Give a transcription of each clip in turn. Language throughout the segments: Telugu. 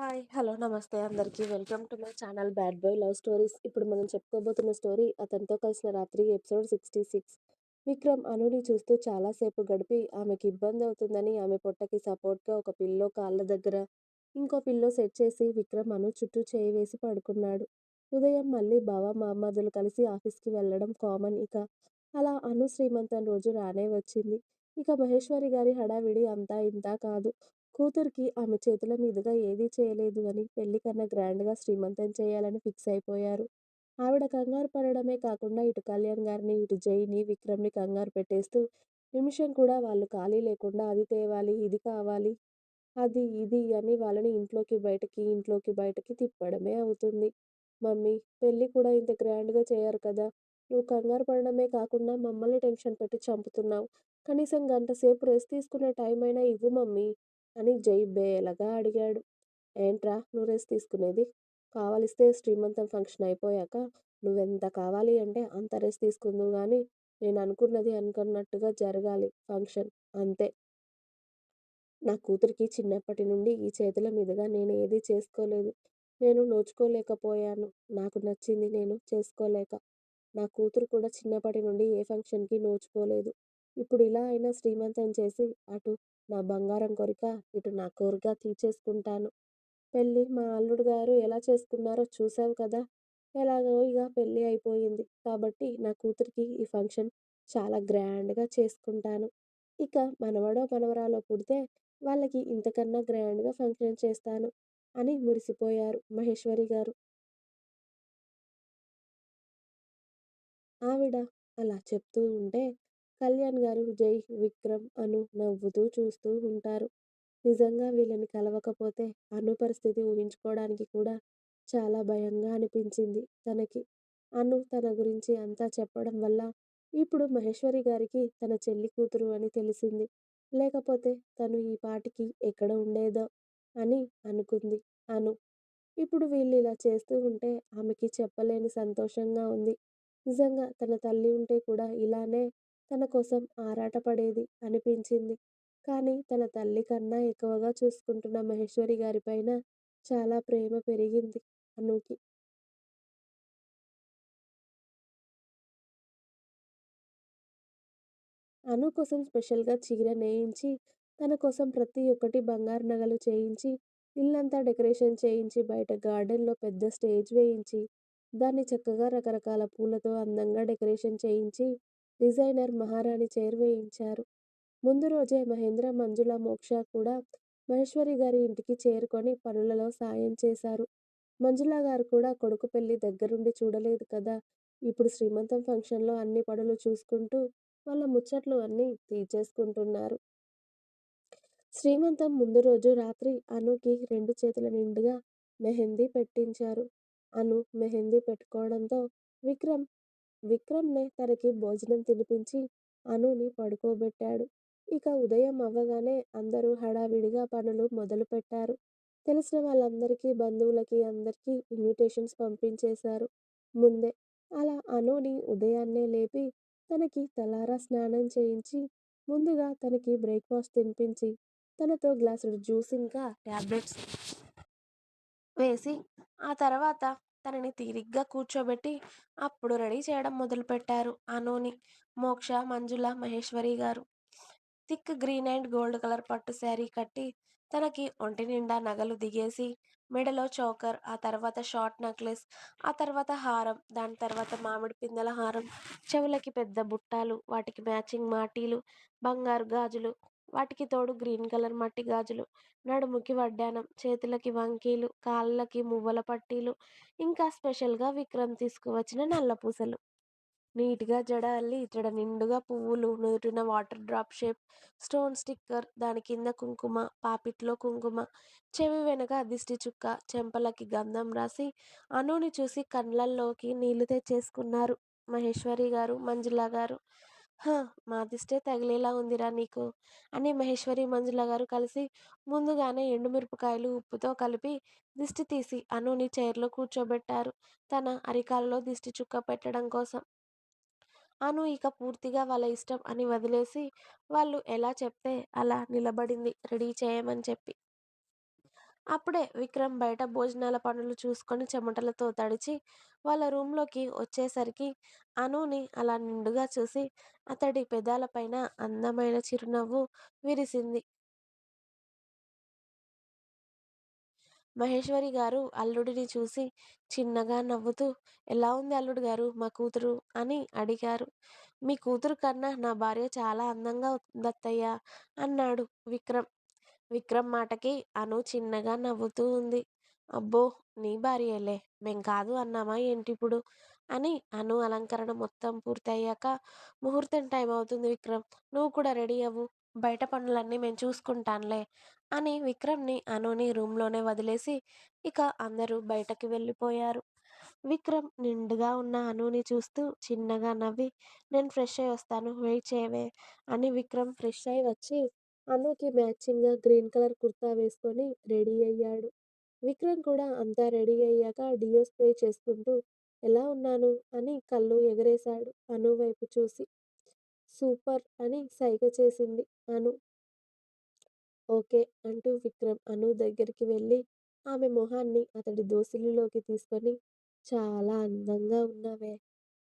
హాయ్. హలో. నమస్తే అందరికీ. Welcome to my channel 'bad boy love stories'. ఇప్పుడు మనం చెప్పుకోబోతున్న స్టోరీ 'అతనితో కలిసిన రాత్రి' ఎపిసోడ్ 66. విక్రమ్ అనుని చూస్తూ చాలాసేపు గడిపి ఆమెకి ఇబ్బంది అవుతుందని ఆమె పొట్టకి సపోర్ట్‌గా ఒక పిల్లో కాళ్ళ దగ్గర ఇంకో పిల్లో సెట్ చేసి విక్రమ్ అను చుట్టూ చేయి వేసి పడుకున్నాడు. ఉదయం మళ్ళీ బావ, మహమ్మదులు కలిసి ఆఫీస్‌కి వెళ్ళడం కామన్ ఇక. అలా అను శ్రీమంతం రోజు రానే వచ్చింది. ఇక మహేశ్వరి గారి హడావిడి అంతా ఇంతా కాదు. కూతురికి ఆమె చేతుల మీదుగా ఏదీ చేయలేదు అని పెళ్ళి కన్నా గ్రాండ్‌గా శ్రీమంతం చేయాలని ఫిక్స్ అయిపోయారు. ఆవిడ కంగారు పడడమే కాకుండా ఇటు కళ్యాణ్ గారిని, ఇటు జైని, విక్రమ్‌ని కంగారు పెట్టేస్తూ నిమిషం కూడా వాళ్ళు ఖాళీ లేకుండా అది తేవాలి, ఇది కావాలి, అది, ఇది అని వాళ్ళని ఇంట్లోకి బయటకి, ఇంట్లోకి బయటకి తిప్పడమే అవుతుంది. మమ్మీ! పెళ్ళి కూడా ఇంత గ్రాండ్‌గా చేయరు కదా! నువ్వు కంగారు పడడమే కాకుండా మమ్మల్ని టెన్షన్ పెట్టి చంపుతున్నావు. కనీసం గంట సేపు రెస్ట్ తీసుకునే టైం అయినా ఇవ్వు మమ్మీ! అని జై బేలగా అడిగాడు. ఏంట్రా నువ్వు రెస్ట్ తీసుకునేది? కావలిస్తే శ్రీమంతం ఫంక్షన్ అయిపోయాక నువ్వెంత కావాలి అంటే అంత రెస్ట్ తీసుకుందువు కానీ నేను అనుకున్నది అనుకున్నట్టుగా జరగాలి ఫంక్షన్ అంతే. నా కూతురికి చిన్నప్పటి నుండి ఈ చేతుల మీదుగా నేను ఏదీ చేసుకోలేదు. నేను నోచుకోలేకపోయాను. నాకు నచ్చింది నేను చేసుకోలేక. నా కూతురు కూడా చిన్నప్పటి నుండి ఏ ఫంక్షన్‌కి నోచుకోలేదు. ఇప్పుడు ఇలా అయినా శ్రీమంతం చేసి అటు నా బంగారం కోరిక, ఇటు నా కోరిక తీర్చేసుకుంటాను. పెళ్ళి మా అల్లుడు గారు ఎలా చేసుకున్నారో చూసావు కదా! ఎలాగో ఇక పెళ్ళి అయిపోయింది. కాబట్టి నా కూతురికి ఈ ఫంక్షన్ చాలా గ్రాండ్‌గా చేసుకుంటాను. ఇక మనవడో, మనవరాలో పుడితే వాళ్ళకి ఇంతకన్నా గ్రాండ్‌గా ఫంక్షన్ చేస్తాను అని మురిసిపోయారు మహేశ్వరి గారు. ఆవిడ అలా చెప్తూ ఉంటే కళ్యాణ్ గారు, జై, విక్రమ్, అను నవ్వుతూ చూస్తూ ఉంటారు. నిజంగా వీళ్ళని కలవకపోతే అను పరిస్థితి ఊహించుకోవడానికి కూడా చాలా భయంగా అనిపించింది తనకి. అను తన గురించి అంతా చెప్పడం వల్ల ఇప్పుడు మహేశ్వరి గారికి తన చెల్లి కూతురు అని తెలిసింది. లేకపోతే తను ఈ పాటికి ఎక్కడ ఉండేదో అని అనుకుంది అను. ఇప్పుడు వీళ్ళు ఇలా చేస్తూ ఉంటే ఆమెకి చెప్పలేని సంతోషంగా ఉంది. నిజంగా తన తల్లి ఉంటే కూడా ఇలానే తన కోసం ఆరాటపడేది అనిపించింది. కానీ తన తల్లి కన్నా ఎక్కువగా చూసుకుంటున్న మహేశ్వరి గారిపైన చాలా ప్రేమ పెరిగింది అనుకి. అను కోసం స్పెషల్‌గా చీర నేయించి, తన కోసం ప్రతి ఒక్కటి బంగారు నగలు చేయించి, ఇల్లంతా డెకరేషన్ చేయించి, బయట గార్డెన్‌లో పెద్ద స్టేజ్ వేయించి, దాన్ని చక్కగా రకరకాల పూలతో అందంగా డెకరేషన్ చేయించి, డిజైనర్ మహారాణి చేరువేయించారు ముందు రోజే మహేంద్ర, మంజుల, మోక్ష కూడా మహేశ్వరి గారి ఇంటికి చేరుకొని పనులలో సాయం చేశారు. మంజుల గారు కూడా కొడుకు పెళ్ళి దగ్గరుండి చూడలేదు కదా! ఇప్పుడు శ్రీమంతం ఫంక్షన్‌లో అన్ని పనులు చూసుకుంటూ వాళ్ళ ముచ్చట్లు అన్నీ తీర్చేసుకుంటున్నారు. శ్రీమంతం ముందు రోజు రాత్రి అనుకి రెండు చేతుల నిండుగా మెహందీ పెట్టించారు. అను మెహందీ పెట్టుకోవడంతో విక్రమ్ విక్రమ్‌నే తనకి భోజనం తినిపించి అనుని పడుకోబెట్టాడు. ఇక ఉదయం అవ్వగానే అందరూ హడావిడిగా పనులు మొదలుపెట్టారు. తెలిసిన వాళ్ళందరికీ, బంధువులకి అందరికీ ఇన్విటేషన్స్ పంపించేశారు ముందే. అలా అనుని ఉదయాన్నే లేపి తనకి తలారా స్నానం చేయించి, ముందుగా తనకి బ్రేక్‌ఫాస్ట్ తినిపించి, తనతో గ్లాసుడు జ్యూస్ ఇంకా టాబ్లెట్స్ వేసి, ఆ తర్వాత తనని తీరిగ్గా కూర్చోబెట్టి అప్పుడు రెడీ చేయడం మొదలుపెట్టారు అనూని మోక్ష, మంజుల, మహేశ్వరి గారు. Thick green and gold colour పట్టు శారీ కట్టి, తనకి ఒంటి నిండా నగలు దిగేసి, మెడలో చోకర్, ఆ తర్వాత షార్ట్ నెక్లెస్, ఆ తర్వాత హారం, దాని తర్వాత మామిడి పిందెల హారం, చెవులకి పెద్ద బుట్టాలు, వాటికి మ్యాచింగ్ మాటీలు, బంగారు గాజులు, వాటికి తోడు గ్రీన్ కలర్ మట్టి గాజులు, నడుముకి వడ్డానం చేతులకి వంకీలు, కాళ్ళకి మువ్వల పట్టీలు, ఇంకా స్పెషల్‌గా విక్రమ్ తీసుకువచ్చిన నల్ల పూసలు. నీట్‌గా జడ అల్లి, ఇతడ నిండుగా పువ్వులు, నుదుటిన water drop shape stone sticker, దాని కింద కుంకుమ, పాపిట్లో కుంకుమ, చెవి వెనక దిష్టి చుక్క, చెంపలకి గంధం రాసి, అనుని చూసి కళ్ళల్లోకి నీళ్ళు తెచ్చేసుకున్నారు మహేశ్వరి గారు, మంజుల గారు. హ! మా దిష్టే తగిలేలా ఉందిరా నీకు అని మహేశ్వరి, మంజుల గారు కలిసి ముందుగానే ఎండుమిరపకాయలు, ఉప్పుతో కలిపి దిష్టి తీసి అనుని చైర్‌లో కూర్చోబెట్టారు తన అరికాల్లో దిష్టి చుక్క పెట్టడం కోసం. అను ఇక పూర్తిగా వాళ్ళ ఇష్టం అని వదిలేసి, వాళ్ళు ఎలా చెప్తే అలా నిలబడింది రెడీ చేయమని చెప్పి. అప్పుడే విక్రమ్ బయట భోజనాల పనులు చూసుకొని చెమటలతో తడిచి వాళ్ళ రూమ్‌లోకి వచ్చేసరికి అనుని అలా నిండుగా చూసి అతడి పెదాలపైన అందమైన చిరునవ్వు విరిసింది. మహేశ్వరి గారు అల్లుడిని చూసి చిన్నగా నవ్వుతూ ఎలా ఉంది అల్లుడు గారు మా కూతురు అని అడిగారు. మీ కూతురు కన్నా నా భార్య చాలా అందంగా ఉందత్తయ్య అన్నాడు విక్రమ్. విక్రమ్ మాటకి అను చిన్నగా నవ్వుతూ ఉంది. అబ్బో! నీ భార్యలే మేం కాదు అన్నామా ఏంటిప్పుడు? అని అను అలంకరణ మొత్తం పూర్తయ్యాక ముహూర్తం టైం అవుతుంది విక్రమ్. నువ్వు కూడా రెడీ అవ్వు. బయట పనులన్నీ మేము చూసుకుంటానులే అని విక్రమ్‌ని, అనుని రూమ్‌లోనే వదిలేసి ఇక అందరూ బయటకి వెళ్ళిపోయారు. విక్రమ్ నిండుగా ఉన్న అనుని చూస్తూ చిన్నగా నవ్వి నేను ఫ్రెష్ అయ్యి వస్తాను వెయిట్ చేయవే అని విక్రమ్ ఫ్రెష్ అయ్యి వచ్చి అనుకి మ్యాచింగ్‌గా గ్రీన్ కలర్ కుర్తా వేసుకొని రెడీ అయ్యాడు. విక్రమ్ కూడా అంతా రెడీ అయ్యాక డియో స్ప్రే చేసుకుంటూ ఎలా ఉన్నాను అని కళ్ళు ఎగరేశాడు అను వైపు చూసి. సూపర్ అని సైగ చేసింది అను. ఓకే అంటూ విక్రమ్ అను దగ్గరికి వెళ్ళి ఆమె మొహాన్ని అతడి దోసిలిలోకి తీసుకొని చాలా అందంగా ఉన్నావే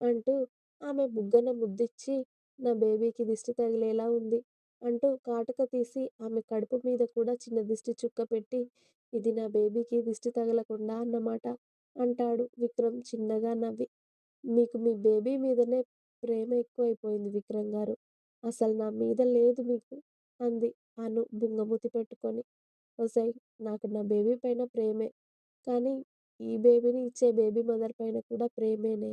అంటూ ఆమె బుగ్గన ముద్దిచ్చి నా బేబీకి దిష్టి తగిలేలా ఉంది అంటూ కాటుక తీసి ఆమె కడుపు మీద కూడా చిన్న దిష్టి చుక్క పెట్టి ఇది నా బేబీకి దిష్టి తగలకుండా అన్నమాట అంటాడు విక్రమ్ చిన్నగా నవ్వి. మీకు మీ బేబీ మీదనే ప్రేమ ఎక్కువైపోయింది విక్రమ్ గారు. అసలు నా మీద లేదు మీకు అంది అను బుంగమూతి పెట్టుకొని. ఒసై నాకు నా బేబీ పైన ప్రేమే. కానీ ఈ బేబీని ఇచ్చే బేబీ మదర్ పైన కూడా ప్రేమేనే.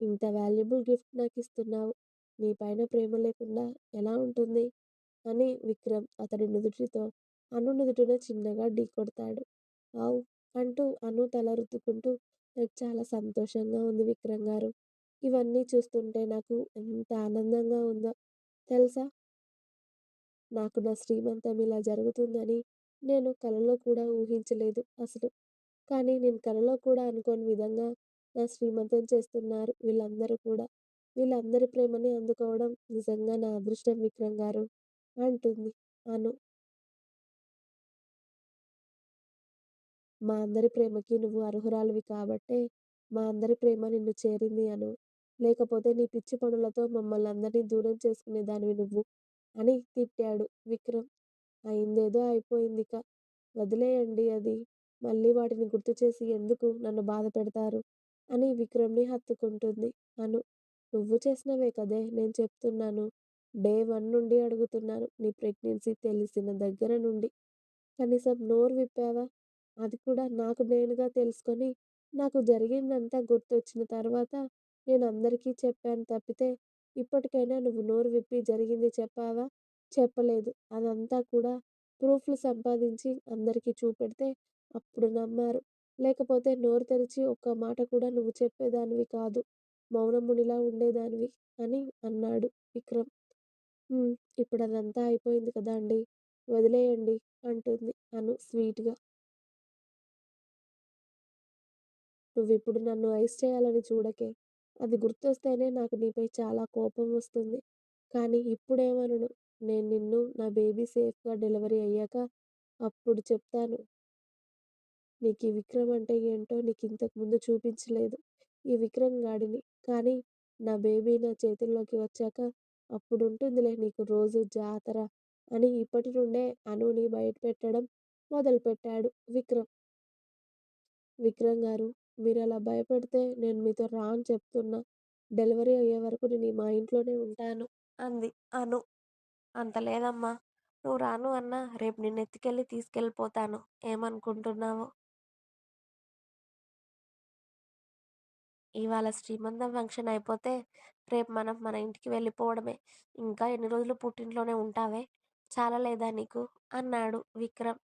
ఇంత వాల్యుబుల్ గిఫ్ట్ నాకు ఇస్తున్నావు నీ పైన ప్రేమ లేకుండా ఎలా ఉంటుంది? అని విక్రమ్ అతడి నుదుటితో అను నుదుటిన చిన్నగా ఢీ కొడతాడు వావ్! అంటూ అను తల రుద్దుకుంటూ నాకు చాలా సంతోషంగా ఉంది విక్రమ్ గారు. ఇవన్నీ చూస్తుంటే నాకు ఎంత ఆనందంగా ఉందో తెలుసా? నాకు నా శ్రీమంతం ఇలా జరుగుతుందని నేను కలలో కూడా ఊహించలేదు అసలు. కానీ నేను కలలో కూడా అనుకోని విధంగా నా శ్రీమంతం చేస్తున్నారు వీళ్ళందరూ కూడా. వీళ్ళందరి ప్రేమని అందుకోవడం నిజంగా నా అదృష్టం విక్రమ్ గారు అంటుంది అను. మా అందరి ప్రేమకి నువ్వు అర్హురాలివి కాబట్టే మా అందరి ప్రేమ నిన్ను చేరింది అను. లేకపోతే నీ పిచ్చి పనులతో మమ్మల్నందరినీ దూరం చేసుకునేదానివి నువ్వు అని తిట్టాడు విక్రమ్. అయిందేదో అయిపోయిందిక. వదిలేయండి అది. మళ్ళీ వాటిని గుర్తుచేసి ఎందుకు నన్ను బాధపెడతారు అని విక్రమ్‌ని హత్తుకుంటుంది అను. నువ్వు చేసినవే కదే నేను చెప్తున్నాను. డే వన్ నుండి అడుగుతున్నాను నీ ప్రెగ్నెన్సీ తెలిసిన దగ్గర నుండి. కనీసం నోరు విప్పావా? అది కూడా నాకు నేనుగా తెలుసుకొని నాకు జరిగిందంతా గుర్తొచ్చిన తర్వాత నేను అందరికీ చెప్పాను తప్పితే ఇప్పటికైనా నువ్వు నోరు విప్పి జరిగింది చెప్పావా? చెప్పలేదు. అదంతా కూడా ప్రూఫ్‌లు సంపాదించి అందరికీ చూపెడితే అప్పుడు నమ్మారు. లేకపోతే నోరు తెరిచి ఒక్క మాట కూడా నువ్వు చెప్పేదానివి కాదు. మౌనమునిలా ఉండేదానివి అని అన్నాడు విక్రమ్. హ్మ్. ఇప్పుడదంతా అయిపోయింది కదా అండి వదిలేయండి అంటుంది అను స్వీట్‌గా. నువ్విప్పుడు నన్ను ఐస్ చేయాలని చూడకే. అది గుర్తొస్తేనే నాకు నీపై చాలా కోపం వస్తుంది. కానీ ఇప్పుడేమనను. నేను నిన్ను నా బేబీ సేఫ్‌గా డెలివరీ అయ్యాక అప్పుడు చెప్తాను. నీకీ విక్రమ్ అంటే ఏంటో నీకింతకు ముందు చూపించలేదు. ఈ విక్రమ్ గాడిని. కానీ నా బేబీ నా చేతుల్లోకి వచ్చాక అప్పుడు ఉంటుందిలే నీకు రోజు జాతర అని ఇప్పటి నుండే అనుని పెట్టడం మొదలుపెట్టాడు విక్రమ్. విక్రమ్ గారు మీరు అలా భయపెడితే నేను మీతో రాను చెప్తున్నా. డెలివరీ అయ్యే వరకు నేను మా ఇంట్లోనే ఉంటాను అంది అను. అంత లేదమ్మా. నువ్వు రాను అన్నా రేపు నిన్నెత్తుకెళ్ళి తీసుకెళ్ళిపోతాను. ఏమనుకుంటున్నావో ఇవాళ శ్రీమంతం ఫంక్షన్ అయిపోతే రేపు మనం మన ఇంటికి వెళ్ళిపోవడమే. ఇంకా ఎన్ని రోజులు పుట్టింట్లోనే ఉంటావే? చాలలేదా నీకు? అన్నాడు విక్రమ్.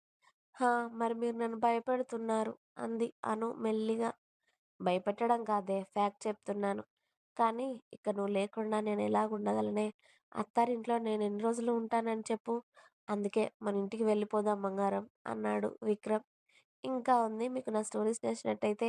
హా! మరి మీరు నన్ను భయపెడుతున్నారు అంది అను మెల్లిగా. భయపెట్టడం కాదే ఫ్యాక్ట్ చెప్తున్నాను. కానీ ఇక నువ్వు లేకుండా నేను ఎలాగుండగలనే? అత్తారింట్లో నేను ఎన్ని రోజులు ఉంటానని చెప్పు? అందుకే మన ఇంటికి వెళ్ళిపోదాం బంగారం అన్నాడు విక్రమ్. ఇంకా ఉంది. మీకు నా స్టోరీస్ నచ్చినట్టయితే